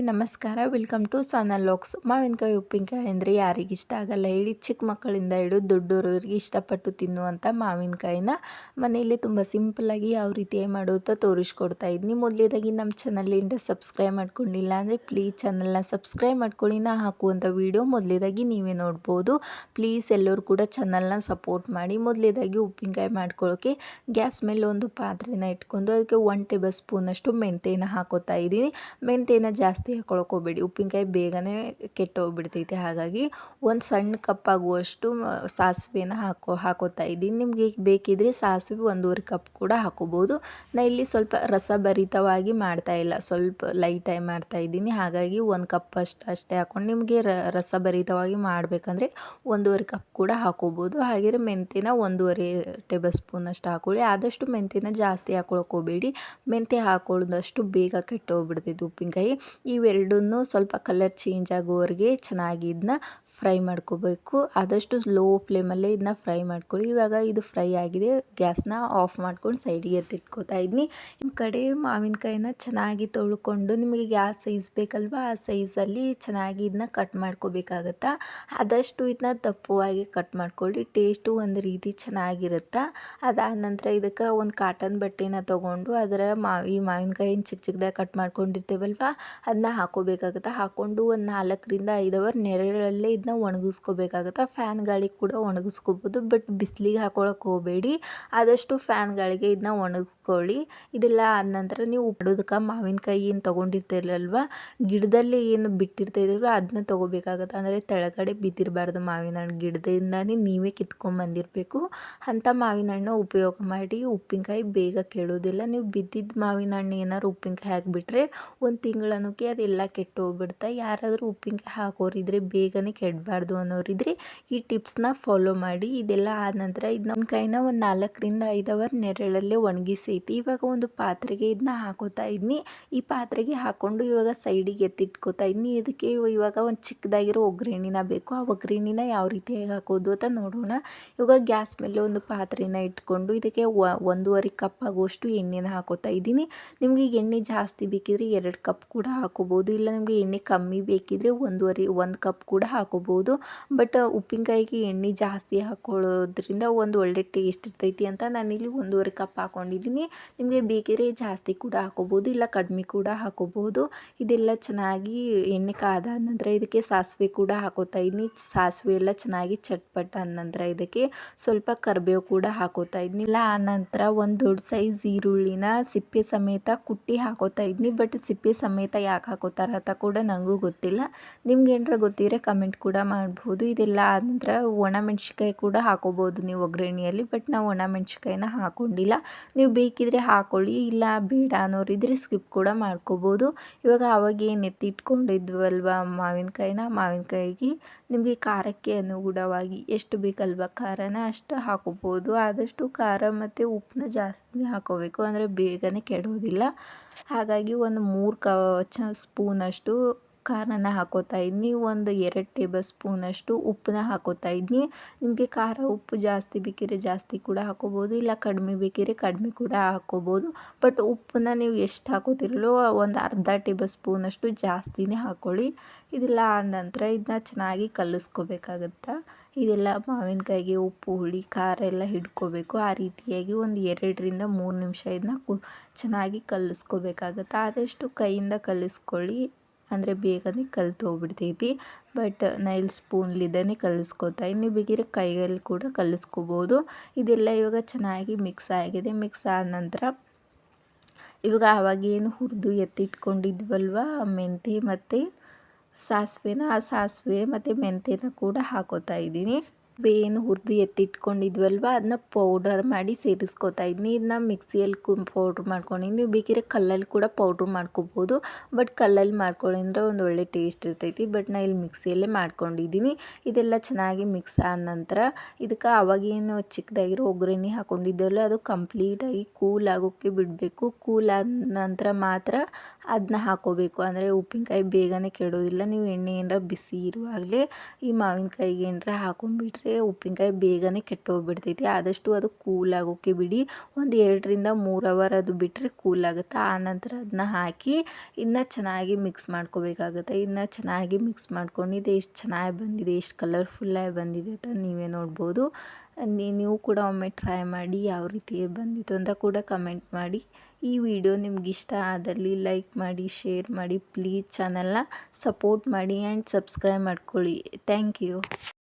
ನಮಸ್ಕಾರ. Welcome to ಸನಲ್ ಲಾಕ್ಸ್. ಮಾವಿನಕಾಯಿ ಉಪ್ಪಿನಕಾಯಿ ಅಂದರೆ ಯಾರಿಗಿಷ್ಟ ಆಗಲ್ಲ. ಹೇಳಿ ಚಿಕ್ಕ ಮಕ್ಕಳಿಂದ ಹಿಡಿದು ದೊಡ್ಡೋರವರಿಗೆ ಇಷ್ಟಪಟ್ಟು ತಿನ್ನುವಂಥ ಮಾವಿನಕಾಯಿನ ಮನೆಯಲ್ಲಿ ತುಂಬ ಸಿಂಪಲ್ಲಾಗಿ ಯಾವ ರೀತಿ ಮಾಡೋದು ತೋರಿಸ್ಕೊಡ್ತಾ ಇದ್ದೀನಿ. ಮೊದಲೇದಾಗಿ ನಮ್ಮ ಚಾನಲಿಂದ ಸಬ್ಸ್ಕ್ರೈಬ್ ಮಾಡ್ಕೊಂಡಿಲ್ಲ ಅಂದರೆ ಪ್ಲೀಸ್ ಚಾನಲ್ನ ಸಬ್ಸ್ಕ್ರೈಬ್ ಮಾಡ್ಕೊಳ್ಳಿ. ನಾ ಹಾಕುವಂಥ ವೀಡಿಯೋ ಮೊದಲೇದಾಗಿ ನೀವೇ ನೋಡ್ಬೋದು. ಪ್ಲೀಸ್ ಎಲ್ಲರೂ ಕೂಡ ಚಾನಲ್ನ ಸಪೋರ್ಟ್ ಮಾಡಿ. ಮೊದಲೇದಾಗಿ ಉಪ್ಪಿನಕಾಯಿ ಮಾಡ್ಕೊಳ್ಳೋಕ್ಕೆ ಗ್ಯಾಸ್ ಮೇಲೆ ಒಂದು ಪಾತ್ರೆನ ಇಟ್ಕೊಂಡು ಅದಕ್ಕೆ ಒನ್ ಟೇಬಲ್ ಸ್ಪೂನಷ್ಟು ಮೆಂತೆನ ಹಾಕೋತಾ ಇದ್ದೀನಿ. ಮೆಂತೆನ ಜಾಸ್ತಿ ಹಾಕೊಳಕ್ಕೆ ಹೋಗ್ಬೇಡಿ ಉಪ್ಪಿನಕಾಯಿ ಬೇಗನೆ ಕೆಟ್ಟೋಗ್ಬಿಡ್ತೈತಿ. ಹಾಗಾಗಿ ಒಂದು ಸಣ್ಣ ಕಪ್ ಆಗುವಷ್ಟು ಸಾಸಿವೆನ ಹಾಕೋ, ಹಾಕೋತಾ ಇದ್ದೀನಿ. ನಿಮಗೆ ಬೇಕಿದ್ರೆ ಸಾಸಿವೆ ಒಂದೂವರೆ ಕಪ್ ಕೂಡ ಹಾಕೋಬೋದು. ನಾ ಇಲ್ಲಿ ಸ್ವಲ್ಪ ರಸಭರಿತವಾಗಿ ಮಾಡ್ತಾ ಇಲ್ಲ. ಸ್ವಲ್ಪ ಲೈಟಾಗಿ ಮಾಡ್ತಾ ಇದ್ದೀನಿ. ಹಾಗಾಗಿ ಒಂದು ಕಪ್ ಅಷ್ಟು ಅಷ್ಟೇ ಹಾಕೊಂಡು ನಿಮಗೆ ರಸಭರಿತವಾಗಿ ಮಾಡಬೇಕಂದ್ರೆ ಒಂದೂವರೆ ಕಪ್ ಕೂಡ ಹಾಕೋಬೋದು. ಹಾಗೆ ಮೆಂತ್ಯನ ಒಂದೂವರೆ ಟೇಬಲ್ ಸ್ಪೂನ್ ಅಷ್ಟು ಹಾಕೊಳ್ಳಿ. ಆದಷ್ಟು ಮೆಂತ್ಯನ ಜಾಸ್ತಿ ಹಾಕೊಳಕ್ಕೆ ಹೋಗಬೇಡಿ ಮೆಂತ್ಯ ಹಾಕೊಳ್ಳೋದಷ್ಟು ಬೇಗ ಕೆಟ್ಟೋಗ್ಬಿಡ್ತೈತಿ ಉಪ್ಪಿನಕಾಯಿ. ಇವೆರಡನ್ನೂ ಸ್ವಲ್ಪ ಕಲರ್ ಚೇಂಜ್ ಆಗೋವರೆಗೆ ಚೆನ್ನಾಗಿ ಇದನ್ನ ಫ್ರೈ ಮಾಡ್ಕೋಬೇಕು. ಆದಷ್ಟು ಲೋ ಫ್ಲೇಮಲ್ಲೇ ಇದನ್ನ ಫ್ರೈ ಮಾಡ್ಕೊಳ್ಳಿ. ಇವಾಗ ಇದು ಫ್ರೈ ಆಗಿದೆ. ಗ್ಯಾಸ್ನ ಆಫ್ ಮಾಡ್ಕೊಂಡು ಸೈಡಿಗೆ ಎತ್ತಿಟ್ಕೋತಾ ಇದ್ದೀನಿ ನಿಮ್ಮ ಕಡೆ ಮಾವಿನಕಾಯಿನ ಚೆನ್ನಾಗಿ ತೊಳ್ಕೊಂಡು ನಿಮಗೆ ಯಾವ ಸೈಜ್ ಬೇಕಲ್ವ, ಆ ಸೈಜಲ್ಲಿ ಚೆನ್ನಾಗಿ ಇದನ್ನ ಕಟ್ ಮಾಡ್ಕೋಬೇಕಾಗತ್ತಾ? ಆದಷ್ಟು ಇದನ್ನ ದಪ್ಪವಾಗಿ ಕಟ್ ಮಾಡ್ಕೊಳ್ಳಿ. ಟೇಸ್ಟು ಒಂದು ರೀತಿ ಚೆನ್ನಾಗಿರುತ್ತಾ? ಅದಾದ ನಂತರ ಇದಕ್ಕೆ ಒಂದು ಕಾಟನ್ ಬಟ್ಟೆನ ತೊಗೊಂಡು ಅದರ ಮಾವಿ, ಮಾವಿನಕಾಯಿನ ಚಿಕ್ಕ ಚಿಕ್ಕದಾಗಿ ಕಟ್ ಮಾಡ್ಕೊಂಡಿರ್ತೇವಲ್ವ? ಅದನ್ನ ಹಾಕೋಬೇಕಾಗುತ್ತೆ. ಹಾಕ್ಕೊಂಡು ಒಂದು ನಾಲ್ಕರಿಂದ ಐದು ಅವರ್ ನೆರಳಲ್ಲೇ ಇದನ್ನ ಒಣಗಿಸ್ಕೋಬೇಕಾಗುತ್ತೆ. ಫ್ಯಾನ್ ಗಾಳಿಗೆ ಕೂಡ ಒಣಗಿಸ್ಕೋಬೋದು. ಬಟ್ ಬಿಸಿಲಿಗೆ ಹಾಕೊಳಕ್ಕೆ ಹೋಗಬೇಡಿ. ಆದಷ್ಟು ಫ್ಯಾನ್ ಗಾಳಿಗೆ ಇದನ್ನ ಒಣಗಿಸ್ಕೊಳ್ಳಿ ಇದೆಲ್ಲ ಆದ ನಂತರ ನೀವು ಉಪ್ಪಡೋದಕ್ಕೆ ಮಾವಿನಕಾಯಿ ಏನು ತೊಗೊಂಡಿರ್ತೀರಲ್ವ? ಗಿಡದಲ್ಲಿ ಏನು ಬಿಟ್ಟಿರ್ತಿದ್ರು ಅದನ್ನ ತೊಗೋಬೇಕಾಗತ್ತೆ. ಅಂದರೆ ತೆಳಗಡೆ ಬಿದ್ದಿರಬಾರ್ದು ಮಾವಿನ ಹಣ್ಣು ಗಿಡದಿಂದನೇ ನೀವೇ ಕಿತ್ಕೊಂಡ್ಬಂದಿರಬೇಕು ಅಂಥ ಮಾವಿನ ಹಣ್ಣು ಉಪಯೋಗ ಮಾಡಿ ಉಪ್ಪಿನಕಾಯಿ ಬೇಗ ಕೇಳೋದಿಲ್ಲ. ನೀವು ಬಿದ್ದಿದ್ದ ಮಾವಿನ ಹಣ್ಣು ಏನಾದ್ರು ಉಪ್ಪಿನಕಾಯಿ ಹಾಕಿಬಿಟ್ರೆ ಒಂದು ತಿಂಗಳನ್ನೋಕೆ ಅದೆಲ್ಲ ಕೆಟ್ಟೋಗ್ಬಿಡುತ್ತೆ ಯಾರಾದರೂ ಉಪ್ಪಿನಕಾಯಿ ಹಾಕೋರಿದ್ರೆ ಬೇಗನೆ ಕೆಡಬಾರ್ದು ಅನ್ನೋರಿದ್ರೆ ಈ ಟಿಪ್ಸ್ನ ಫಾಲೋ ಮಾಡಿ. ಇದೆಲ್ಲ ಆದ ನಂತರ ಇದನ್ನ ಕೈನ ಒಂದು ನಾಲ್ಕರಿಂದ ಐದು ಅವರ್ ನೆರಳಲ್ಲೇ ಒಣಗಿಸೈತಿ. ಇವಾಗ ಒಂದು ಪಾತ್ರೆಗೆ ಇದನ್ನ ಹಾಕೋತಾ ಇದ್ನಿ. ಈ ಪಾತ್ರೆಗೆ ಹಾಕ್ಕೊಂಡು ಇವಾಗ ಸೈಡಿಗೆ ಎತ್ತಿಟ್ಕೋತಾ ಇದ್ನಿ. ಇದಕ್ಕೆ ಇವಾಗ ಒಂದು ಚಿಕ್ಕದಾಗಿರೋ ಒಗ್ಗರಣಿನ ಬೇಕು. ಆ ಒಗ್ಗರಣೆನ ಯಾವ ರೀತಿಯಾಗಿ ಹಾಕೋದು ಅಂತ ನೋಡೋಣ. ಇವಾಗ ಗ್ಯಾಸ್ ಮೇಲೆ ಒಂದು ಪಾತ್ರೆನ ಇಟ್ಕೊಂಡು ಇದಕ್ಕೆ ಒಂದೂವರೆ ಕಪ್ ಆಗುವಷ್ಟು ಎಣ್ಣೆನ ಹಾಕೋತಾ ಇದ್ದೀನಿ. ನಿಮಗೆ ಎಣ್ಣೆ ಜಾಸ್ತಿ ಬೇಕಿದ್ರೆ ಎರಡು ಕಪ್ ಕೂಡ ಹಾಕೋಬೋದು. ಇಲ್ಲ ನಿಮಗೆ ಎಣ್ಣೆ ಕಮ್ಮಿ ಬೇಕಿದ್ರೆ ಒಂದುವರೆ, ಒಂದು ಕಪ್ ಕೂಡ ಹಾಕೋಬೋದು. ಬಟ್ ಉಪ್ಪಿನಕಾಯಿಗೆ ಎಣ್ಣೆ ಜಾಸ್ತಿ ಹಾಕೊಳ್ಳೋದ್ರಿಂದ ಒಂದು ಒಳ್ಳೆ ಟೇಸ್ಟ್ ಇರ್ತೈತಿ ಅಂತ ನಾನಿಲ್ಲಿ ಒಂದೂವರೆ ಕಪ್ ಹಾಕೊಂಡಿದ್ದೀನಿ. ನಿಮಗೆ ಬೇಕಿದ್ರೆ ಜಾಸ್ತಿ ಕೂಡ ಹಾಕೋಬೋದು, ಇಲ್ಲ ಕಡಿಮೆ ಕೂಡ ಹಾಕೋಬೋದು. ಇದೆಲ್ಲ ಚೆನ್ನಾಗಿ ಎಣ್ಣೆ ಕಾದ ನಂತರ ಇದಕ್ಕೆ ಸಾಸಿವೆ ಕೂಡ ಹಾಕೋತಾ ಇದ್ದೀನಿ. ಸಾಸಿವೆ ಎಲ್ಲ ಚೆನ್ನಾಗಿ ಚಟ್ಪಟ್ ಅಂದ ನಂತರ ಇದಕ್ಕೆ ಸ್ವಲ್ಪ ಕರಿಬೇವು ಕೂಡ ಹಾಕೋತಾ ಇದ್ದೀನಿ. ಇಲ್ಲ ಆ ನಂತರ ಒಂದು ದೊಡ್ಡ ಸೈಜ್ ಈರುಳ್ಳಿನ ಸಿಪ್ಪೆ ಸಮೇತ ಕುಟ್ಟಿ ಹಾಕೋತಾ ಇದ್ದೀನಿ. ಬಟ್ ಸಿಪ್ಪೆ ಸಮೇತ ಯಾಕೆ ಹಾಕೋತಾರೆ ಅಂತ ಕೂಡ ನನಗೂ ಗೊತ್ತಿಲ್ಲ. ನಿಮ್ಗೆ ಏನರ ಗೊತ್ತಿದ್ರೆ ಕಮೆಂಟ್ ಕೂಡ ಮಾಡ್ಬೋದು. ಇದೆಲ್ಲ ಆದ ನಂತರ ಒಣಮೆಣ್ಸಿಕಾಯಿ ಕೂಡ ಹಾಕೋಬೋದು ನೀವು ಒಗ್ಗರಣೆಯಲ್ಲಿ ಬಟ್ ನಾವು ಒಣಮೆಣ್ಸಿಕಾಯಿನ ಹಾಕೊಂಡಿಲ್ಲ. ನೀವು ಬೇಕಿದ್ರೆ ಹಾಕೊಳ್ಳಿ, ಇಲ್ಲ ಬೇಡ ಅನ್ನೋರಿದ್ರೆ ಸ್ಕಿಪ್ ಕೂಡ ಮಾಡ್ಕೋಬೋದು. ಇವಾಗ ಅವಾಗ ಏನು ಎತ್ತಿಟ್ಕೊಂಡಿದ್ವಲ್ವ ಮಾವಿನಕಾಯಿನ? ಮಾವಿನಕಾಯಿಗೆ ನಿಮಗೆ ಖಾರಕ್ಕೆ ಅನುಗುಣವಾಗಿ ಎಷ್ಟು ಬೇಕಲ್ವ ಖಾರನ ಅಷ್ಟು ಹಾಕೋಬೋದು. ಆದಷ್ಟು ಖಾರ ಮತ್ತು ಉಪ್ಪನ್ನ ಜಾಸ್ತಿ ಹಾಕೋಬೇಕು, ಅಂದರೆ ಬೇಗನೆ ಕೆಡೋದಿಲ್ಲ. ಹಾಗಾಗಿ ಒಂದು ಮೂರು ಕ ಚ ಸ್ಪೂನಷ್ಟು ಖಾರನ ಹಾಕೋತಾ ಇದ್ದೀನಿ ಒಂದು ಎರಡು ಟೇಬಲ್ ಸ್ಪೂನಷ್ಟು ಉಪ್ಪನ್ನ ಹಾಕೋತಾ ಇದ್ದೀನಿ ನಿಮಗೆ ಖಾರ ಉಪ್ಪು ಜಾಸ್ತಿ ಬೇಕಿದ್ರೆ ಜಾಸ್ತಿ ಕೂಡ ಹಾಕೋಬೋದು, ಇಲ್ಲ ಕಡಿಮೆ ಬೇಕಿದ್ರೆ ಕಡಿಮೆ ಕೂಡ ಹಾಕೋಬೋದು. ಬಟ್ ಉಪ್ಪನ್ನ ನೀವು ಎಷ್ಟು ಹಾಕೋತಿರಲೋ ಒಂದು ಅರ್ಧ ಟೇಬಲ್ ಸ್ಪೂನಷ್ಟು ಜಾಸ್ತಿನೇ ಹಾಕ್ಕೊಳ್ಳಿ ಇದೆಲ್ಲ ಆದ ನಂತರ ಇದನ್ನ ಚೆನ್ನಾಗಿ ಕಲಿಸ್ಕೋಬೇಕಾಗತ್ತೆ? ಇದೆಲ್ಲ ಮಾವಿನಕಾಯಿಗೆ ಉಪ್ಪು, ಹುಳಿ, ಖಾರ ಎಲ್ಲ ಹಿಡ್ಕೋಬೇಕು. ಆ ರೀತಿಯಾಗಿ ಒಂದು ಎರಡರಿಂದ ಮೂರು ನಿಮಿಷ ಇದನ್ನ ಕು, ಚೆನ್ನಾಗಿ ಕಲಿಸ್ಕೋಬೇಕಾಗತ್ತೆ. ಆದಷ್ಟು ಕೈಯಿಂದ ಕಲಿಸ್ಕೊಳ್ಳಿ. ಅಂದರೆ ಬೇಗನೆ ಕಲ್ತು ಹೋಗ್ಬಿಡ್ತೈತಿ. ಬಟ್ ನೈಲ್ ಸ್ಪೂನ್ಲಿಂದನೇ ಕಲಿಸ್ಕೋತಾ ಇನ್ನು ಬೇಕಿದ್ರೆ ಕೈಯಲ್ಲಿ ಕೂಡ ಕಲಿಸ್ಕೋಬೋದು. ಇದೆಲ್ಲ ಇವಾಗ ಚೆನ್ನಾಗಿ ಮಿಕ್ಸ್ ಆಗಿದೆ. ಮಿಕ್ಸ್ ಆದ ನಂತರ ಇವಾಗ ಆವಾಗೇನು ಹುರಿದು ಎತ್ತಿಟ್ಕೊಂಡಿದ್ವಲ್ವ? ಮೆಂತ್ಯ ಮತ್ತು ಸಾಸಿವೆನ ಆ ಸಾಸಿವೆ ಮತ್ತು ಮೆಂತ್ಯನ ಕೂಡ ಹಾಕೋತಾ ಇದ್ದೀನಿ ಏನು ಹುರಿದು ಎತ್ತಿಟ್ಕೊಂಡಿದ್ವಲ್ವ? ಅದನ್ನ ಪೌಡರ್ ಮಾಡಿ ಸೇರಿಸ್ಕೊತಾ ಇದ್ದೀನಿ ಇದನ್ನ ಮಿಕ್ಸಿಯಲ್ಲಿ ಕು ಪೌಡ್ರ್ ಮಾಡ್ಕೊಂಡಿದ್ದೀನಿ ನೀವು ಬೇಕಿದ್ರೆ ಕಲ್ಲಲ್ಲಿ ಕೂಡ ಪೌಡ್ರ್ ಮಾಡ್ಕೋಬೋದು. ಬಟ್ ಕಲ್ಲಲ್ಲಿ ಮಾಡ್ಕೊಳ್ಳಿಂದ್ರೆ ಒಂದು ಒಳ್ಳೆ ಟೇಸ್ಟ್ ಇರ್ತೈತಿ. ಬಟ್ ನಾ ಇಲ್ಲಿ ಮಿಕ್ಸಿಯಲ್ಲೇ ಮಾಡ್ಕೊಂಡಿದ್ದೀನಿ. ಇದೆಲ್ಲ ಚೆನ್ನಾಗಿ ಮಿಕ್ಸ್ ಆದ ನಂತರ ಇದಕ್ಕೆ ಅವಾಗೇನು ಚಿಕ್ಕದಾಗಿರೋ ಒಗ್ಗರಣೆ ಹಾಕ್ಕೊಂಡಿದ್ದೆವಲ್ಲ ಅದು ಕಂಪ್ಲೀಟಾಗಿ ಕೂಲ್ ಆಗೋಕ್ಕೆ ಬಿಡಬೇಕು. ಕೂಲ್ ಆದ ನಂತರ ಮಾತ್ರ ಅದನ್ನ ಹಾಕೋಬೇಕು. ಅಂದರೆ ಉಪ್ಪಿನಕಾಯಿ ಬೇಗನೆ ಕೆಡೋದಿಲ್ಲ. ನೀವು ಎಣ್ಣೆ ಏನಾರ ಬಿಸಿ ಇರುವಾಗಲೇ ಈ ಮಾವಿನಕಾಯಿಗೆ ಏನಾರ ಹಾಕೊಂಡ್ಬಿಟ್ರೆ ಇಟ್ಬಿಟ್ರೆ ಉಪ್ಪಿನಕಾಯಿ ಬೇಗನೆ ಕೆಟ್ಟೋಗ್ಬಿಡ್ತೈತಿ. ಆದಷ್ಟು ಅದು ಕೂಲ್ ಆಗೋಕ್ಕೆ ಬಿಡಿ. ಒಂದು ಎರಡರಿಂದ ಮೂರು ಅವರ್ ಅದು ಬಿಟ್ಟರೆ ಕೂಲ್ ಆಗುತ್ತೆ ಆನಂತರ ಅದನ್ನ ಹಾಕಿ ಇನ್ನು ಚೆನ್ನಾಗಿ ಮಿಕ್ಸ್ ಮಾಡ್ಕೋಬೇಕಾಗುತ್ತೆ. ಇನ್ನು ಚೆನ್ನಾಗಿ ಮಿಕ್ಸ್ ಮಾಡ್ಕೊಂಡಿದ್ದೆ ಎಷ್ಟು ಚೆನ್ನಾಗಿ ಬಂದಿದೆ, ಎಷ್ಟು ಕಲರ್ಫುಲ್ಲಾಗಿ ಬಂದಿದೆ ಅಂತ ನೀವೇ ನೋಡ್ಬೋದು. ನೀವು ಕೂಡ ಒಮ್ಮೆ ಟ್ರೈ ಮಾಡಿ ಯಾವ ರೀತಿ ಬಂದಿತ್ತು ಅಂತ ಕೂಡ ಕಮೆಂಟ್ ಮಾಡಿ. ಈ ವಿಡಿಯೋ ನಿಮ್ಗೆ ಇಷ್ಟ ಆದಲ್ಲಿ ಲೈಕ್ ಮಾಡಿ ಶೇರ್ ಮಾಡಿ ಪ್ಲೀಸ್ ಚಾನಲ್ನ ಸಪೋರ್ಟ್ ಮಾಡಿ ಆ್ಯಂಡ್ ಸಬ್ಸ್ಕ್ರೈಬ್ ಮಾಡ್ಕೊಳ್ಳಿ. Thank you